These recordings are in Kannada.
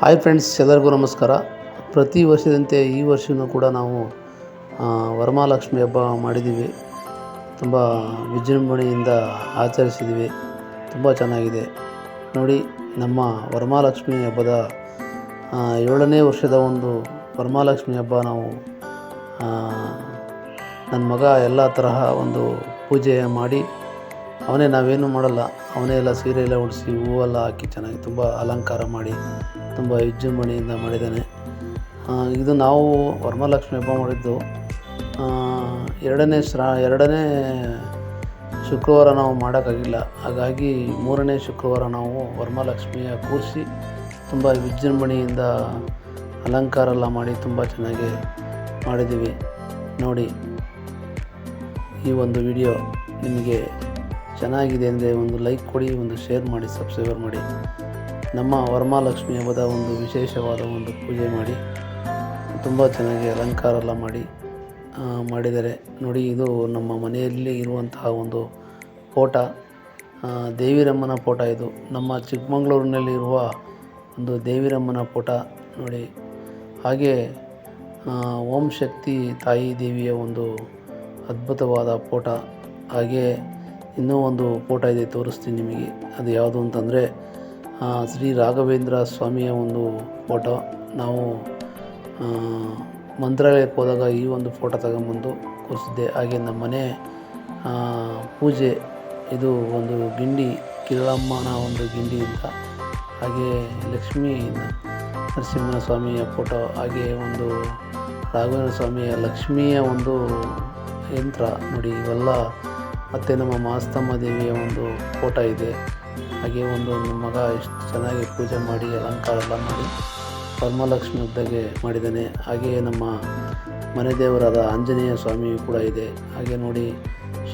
ಹಾಯ್ ಫ್ರೆಂಡ್ಸ್ ಎಲ್ಲರಿಗೂ ನಮಸ್ಕಾರ. ಪ್ರತಿ ವರ್ಷದಂತೆ ಈ ವರ್ಷವೂ ಕೂಡ ನಾವು ವರಮಹಾಲಕ್ಷ್ಮಿ ಹಬ್ಬ ಮಾಡಿದ್ದೀವಿ. ತುಂಬ ವಿಜೃಂಭಣೆಯಿಂದ ಆಚರಿಸಿದ್ದೀವಿ. ತುಂಬ ಚೆನ್ನಾಗಿದೆ. ನೋಡಿ, ನಮ್ಮ ವರಮಹಾಲಕ್ಷ್ಮಿ ಹಬ್ಬದ ಏಳನೇ ವರ್ಷದ ಒಂದು ವರಮಹಾಲಕ್ಷ್ಮಿ ಹಬ್ಬ ನಾವು ನನ್ನ ಮಗ ಎಲ್ಲ ತರಹ ಒಂದು ಪೂಜೆ ಮಾಡಿ ಅವನೇ ನಾವೇನು ಮಾಡಲ್ಲ. ಅವನೇ ಎಲ್ಲ ಸೀರೆ ಎಲ್ಲ ಉಡಿಸಿ ಹೂವೆಲ್ಲ ಹಾಕಿ ಚೆನ್ನಾಗಿ ತುಂಬ ಅಲಂಕಾರ ಮಾಡಿ ತುಂಬ ವಿಜೃಂಭಣೆಯಿಂದ ಮಾಡಿದ್ದಾನೆ. ಇದು ನಾವು ವರಮಹಾಲಕ್ಷ್ಮಿ ಹಬ್ಬ ಮಾಡಿದ್ದು. ಎರಡನೇ ಶ್ರಾ, ಎರಡನೇ ಶುಕ್ರವಾರ ನಾವು ಮಾಡೋಕ್ಕಾಗಿಲ್ಲ. ಹಾಗಾಗಿ ಮೂರನೇ ಶುಕ್ರವಾರ ನಾವು ವರಮಹಾಲಕ್ಷ್ಮಿಯ ಕೂರಿಸಿ ತುಂಬ ವಿಜೃಂಭಣೆಯಿಂದ ಅಲಂಕಾರ ಎಲ್ಲ ಮಾಡಿ ತುಂಬ ಚೆನ್ನಾಗಿ ಮಾಡಿದ್ದೀವಿ. ನೋಡಿ ಈ ಒಂದು ವಿಡಿಯೋ ನಿಮಗೆ ಚೆನ್ನಾಗಿದೆ ಅಂದರೆ ಒಂದು ಲೈಕ್ ಕೊಡಿ, ಒಂದು ಶೇರ್ ಮಾಡಿ, ಸಬ್ಸ್ಕ್ರೈಬರ್ ಮಾಡಿ. ನಮ್ಮ ವರಮಹಾಲಕ್ಷ್ಮಿ ಹಬ್ಬದ ಒಂದು ವಿಶೇಷವಾದ ಒಂದು ಪೂಜೆ ಮಾಡಿ. ತುಂಬ ಚೆನ್ನಾಗಿ ಅಲಂಕಾರ ಎಲ್ಲ ಮಾಡಿ ಮಾಡಿದರೆ. ನೋಡಿ, ಇದು ನಮ್ಮ ಮನೆಯಲ್ಲಿ ಇರುವಂತಹ ಒಂದು ಫೋಟ. ದೇವಿರಮ್ಮನ ಫೋಟ ಇದು. ನಮ್ಮ ಚಿಕ್ಕಮಗಳೂರಿನಲ್ಲಿರುವ ಒಂದು ದೇವಿರಮ್ಮನ ಫೋಟ. ನೋಡಿ, ಹಾಗೆ ಓಂ ಶಕ್ತಿ ತಾಯಿ ದೇವಿಯ ಒಂದು ಅದ್ಭುತವಾದ ಫೋಟ. ಹಾಗೆ ಇನ್ನೂ ಒಂದು ಫೋಟೋ ಇದೆ ತೋರಿಸ್ತೀನಿ ನಿಮಗೆ. ಅದು ಯಾವುದು ಅಂತಂದರೆ ಶ್ರೀ ರಾಘವೇಂದ್ರ ಸ್ವಾಮಿಯ ಒಂದು ಫೋಟೋ. ನಾವು ಮಂತ್ರಾಲಯಕ್ಕೆ ಹೋದಾಗ ಈ ಒಂದು ಫೋಟೋ ತಗೊಂಬಂದು ಕೂರಿಸಿದ್ದೆ ಹಾಗೆ ನಮ್ಮ ಮನೆ ಪೂಜೆ, ಇದು ಒಂದು ಗಿಂಡಿ, ಕಿರಳಮ್ಮನ ಒಂದು ಗಿಂಡಿ ಅಂತ. ಹಾಗೆ ಲಕ್ಷ್ಮೀ ನರಸಿಂಹನ ಸ್ವಾಮಿಯ ಫೋಟೋ, ಹಾಗೆ ಒಂದು ರಾಘವೇಂದ್ರ ಸ್ವಾಮಿಯ ಲಕ್ಷ್ಮಿಯ ಒಂದು ಯಂತ್ರ ನೋಡಿ, ಇವೆಲ್ಲ ಮತ್ತು ನಮ್ಮ ಮಾಸ್ತಮ್ಮ ದೇವಿಯ ಒಂದು ಫೋಟೋ ಇದೆ. ಹಾಗೆ ಒಂದು ನಮ್ಮ ಮಗ ಎಷ್ಟು ಚೆನ್ನಾಗಿ ಪೂಜೆ ಮಾಡಿ, ಅಲಂಕಾರ ಎಲ್ಲ ಮಾಡಿ ಪರಮಲಕ್ಷ್ಮಿ ಹುದ್ದೆಗೆ ಮಾಡಿದ್ದಾನೆ. ಹಾಗೆಯೇ ನಮ್ಮ ಮನೆ ದೇವರಾದ ಆಂಜನೇಯ ಸ್ವಾಮಿ ಕೂಡ ಇದೆ. ಹಾಗೆ ನೋಡಿ,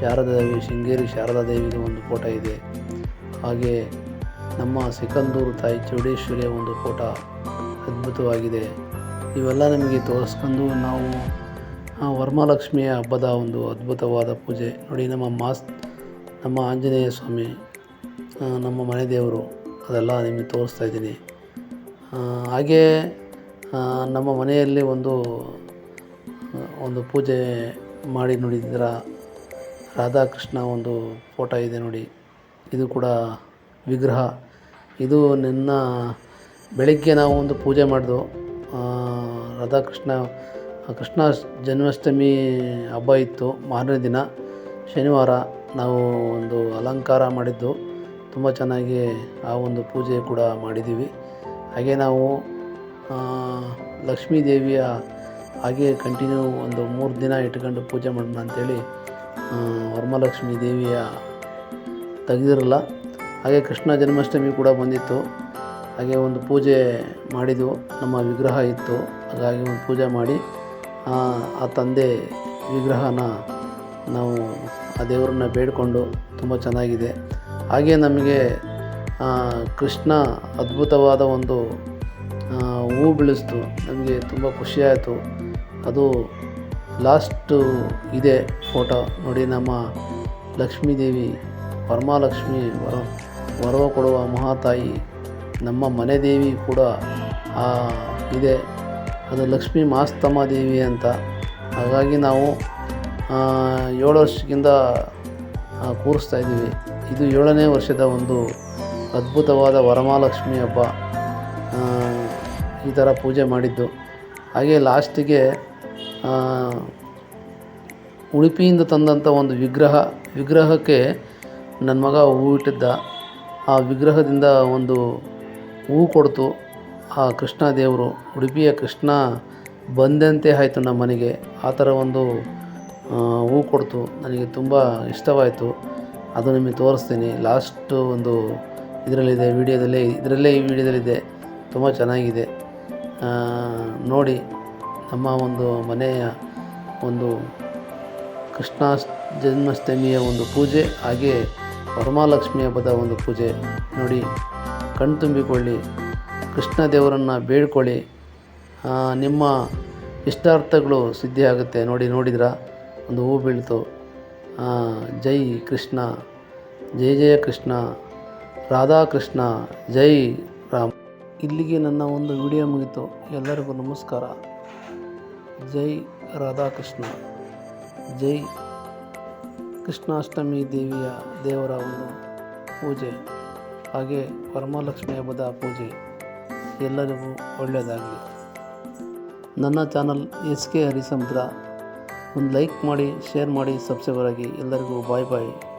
ಶಾರದಾ ದೇವಿ, ಶೃಂಗೇರಿ ಶಾರದಾ ದೇವಿದು ಒಂದು ಫೋಟೋ ಇದೆ. ಹಾಗೆ ನಮ್ಮ ಸಿಕಂದೂರು ತಾಯಿ ಚೌಡೇಶ್ವರಿಯ ಒಂದು ಫೋಟೋ ಅದ್ಭುತವಾಗಿದೆ. ಇವೆಲ್ಲ ನಮಗೆ ತೋರಿಸ್ಕೊಂಡು ನಾವು ವರಮಹಾಲಕ್ಷ್ಮಿಯ ಹಬ್ಬದ ಒಂದು ಅದ್ಭುತವಾದ ಪೂಜೆ. ನೋಡಿ, ನಮ್ಮ ಮಾಸ್, ನಮ್ಮ ಆಂಜನೇಯ ಸ್ವಾಮಿ ನಮ್ಮ ಮನೆ ದೇವರು, ಅದೆಲ್ಲ ನಿಮಗೆ ತೋರಿಸ್ತಾ ಇದ್ದೀನಿ. ಹಾಗೇ ನಮ್ಮ ಮನೆಯಲ್ಲಿ ಒಂದು ಒಂದು ಪೂಜೆ ಮಾಡಿ ನೋಡಿದ್ದೀರ? ರಾಧಾಕೃಷ್ಣ ಒಂದು ಫೋಟೋ ಇದೆ ನೋಡಿ. ಇದು ಕೂಡ ವಿಗ್ರಹ. ಇದು ನಿನ್ನ ಬೆಳಗ್ಗೆ ನಾವು ಒಂದು ಪೂಜೆ ಮಾಡಿದ್ವು ರಾಧಾಕೃಷ್ಣ ಕೃಷ್ಣ ಜನ್ಮಾಷ್ಟಮಿ ಹಬ್ಬ ಇತ್ತು. ಮಾರನೇ ದಿನ ಶನಿವಾರ ನಾವು ಒಂದು ಅಲಂಕಾರ ಮಾಡಿದ್ದು. ತುಂಬ ಚೆನ್ನಾಗಿ ಆ ಒಂದು ಪೂಜೆ ಕೂಡ ಮಾಡಿದ್ದೀವಿ. ಹಾಗೆ ನಾವು ಲಕ್ಷ್ಮೀ ದೇವಿಯ ಹಾಗೆ ಕಂಟಿನ್ಯೂ ಒಂದು ಮೂರು ದಿನ ಇಟ್ಕೊಂಡು ಪೂಜೆ ಮಾಡೋಣ ಅಂಥೇಳಿ ವರಮಹಾಲಕ್ಷ್ಮಿ ದೇವಿಯ ತೆಗೆದಿರಲ್ಲ. ಹಾಗೆ ಕೃಷ್ಣ ಜನ್ಮಾಷ್ಟಮಿ ಕೂಡ ಬಂದಿತ್ತು. ಹಾಗೆ ಒಂದು ಪೂಜೆ ಮಾಡಿದ್ವು. ನಮ್ಮ ವಿಗ್ರಹ ಇತ್ತು. ಹಾಗಾಗಿ ಒಂದು ಪೂಜೆ ಮಾಡಿ ಆ ತಂದೆ ವಿಗ್ರಹನ ನಾವು ಆ ದೇವರನ್ನ ಬೇಡಿಕೊಂಡು ತುಂಬ ಚೆನ್ನಾಗಿದೆ. ಹಾಗೆ ನಮಗೆ ಕೃಷ್ಣ ಅದ್ಭುತವಾದ ಒಂದು ಹೂ ಬೆಳೆಸ್ತು. ನಮಗೆ ತುಂಬ ಖುಷಿಯಾಯಿತು ಅದು ಲಾಸ್ಟು ಇದೆ ಫೋಟೋ. ನೋಡಿ ನಮ್ಮ ಲಕ್ಷ್ಮೀದೇವಿ ಪರಮಾಲಕ್ಷ್ಮಿ ವರ, ವರವ ಕೊಡುವ ಮಹಾತಾಯಿ, ನಮ್ಮ ಮನೆ ದೇವಿ ಕೂಡ ಇದೆ. ಅದು ಲಕ್ಷ್ಮೀ ಮಾಸ್ತಮ್ಮ ದೇವಿ ಅಂತ. ಹಾಗಾಗಿ ನಾವು ಏಳು ವರ್ಷಕ್ಕಿಂತ ಕೂರಿಸ್ತಾ ಇದ್ದೀವಿ. ಇದು ಏಳನೇ ವರ್ಷದ ಒಂದು ಅದ್ಭುತವಾದ ವರಮಹಾಲಕ್ಷ್ಮಿ ಹಬ್ಬ. ಈ ಥರ ಪೂಜೆ ಮಾಡಿದ್ದು. ಹಾಗೆ ಲಾಸ್ಟಿಗೆ ಉಡುಪಿಯಿಂದ ತಂದಂಥ ಒಂದು ವಿಗ್ರಹ, ವಿಗ್ರಹಕ್ಕೆ ನನ್ನ ಮಗ ಹೂ ಇಟ್ಟಿದ್ದ ಆ ವಿಗ್ರಹದಿಂದ ಒಂದು ಹೂ ಕೊಡ್ತು. ಆ ಕೃಷ್ಣ ದೇವರು, ಉಡುಪಿಯ ಕೃಷ್ಣ ಬಂದಂತೆ ಆಯಿತು ನಮ್ಮ ಮನೆಗೆ. ಆ ಥರ ಒಂದು ಹೂ ಕೊಡ್ತು. ನನಗೆ ತುಂಬ ಇಷ್ಟವಾಯಿತು. ಅದು ನಿಮಗೆ ತೋರಿಸ್ತೀನಿ. ಲಾಸ್ಟು ಒಂದು ಇದರಲ್ಲಿದೆ ವಿಡಿಯೋದಲ್ಲೇ, ಇದರಲ್ಲೇ ಈ ವಿಡಿಯೋದಲ್ಲಿದೆ. ತುಂಬ ಚೆನ್ನಾಗಿದೆ. ನೋಡಿ, ನಮ್ಮ ಒಂದು ಮನೆಯ ಒಂದು ಕೃಷ್ಣ ಜನ್ಮಾಷ್ಟಮಿಯ ಒಂದು ಪೂಜೆ, ಹಾಗೆ ವರಮಹಾಲಕ್ಷ್ಮಿ ಹಬ್ಬದ ಒಂದು ಪೂಜೆ. ನೋಡಿ ಕಣ್ತುಂಬಿಕೊಳ್ಳಿ ಕೃಷ್ಣ ದೇವರನ್ನು ಬೇಡ್ಕೊಳ್ಳಿ ನಿಮ್ಮ ಇಷ್ಟಾರ್ಥಗಳು ಸಿದ್ಧಿಯಾಗುತ್ತೆ. ನೋಡಿ, ನೋಡಿದ್ರ? ಒಂದು ಹೂ ಬೀಳ್ತು. ಜೈ ಕೃಷ್ಣ, ಜೈ ಜಯ ಕೃಷ್ಣ ರಾಧಾಕೃಷ್ಣ ಜೈ ರಾಮ್. ಇಲ್ಲಿಗೆ ನನ್ನ ಒಂದು ವಿಡಿಯೋ ಮುಗಿತು. ಎಲ್ಲರಿಗೂ ನಮಸ್ಕಾರ. ಜೈ ರಾಧಾಕೃಷ್ಣ ಜೈ ಕೃಷ್ಣಾಷ್ಟಮಿ ದೇವಿಯ ದೇವರ ಒಂದು ಪೂಜೆ. ಹಾಗೆ ವರಮಹಾಲಕ್ಷ್ಮಿ ಹಬ್ಬದ ಪೂಜೆ. ಎಲ್ಲರಿಗೂ ಒಳ್ಳೆಯದಾಗಲಿ. ನನ್ನ ಚಾನಲ್ ಎಸ್ ಕೆ ಹರಿಸಮುದ್ರ. ಒಂದು ಲೈಕ್ ಮಾಡಿ, ಶೇರ್ ಮಾಡಿ ಸಬ್ಸ್ಕ್ರೈಬರ್ ಆಗಿ ಎಲ್ಲರಿಗೂ ಬಾಯ್ ಬಾಯ್.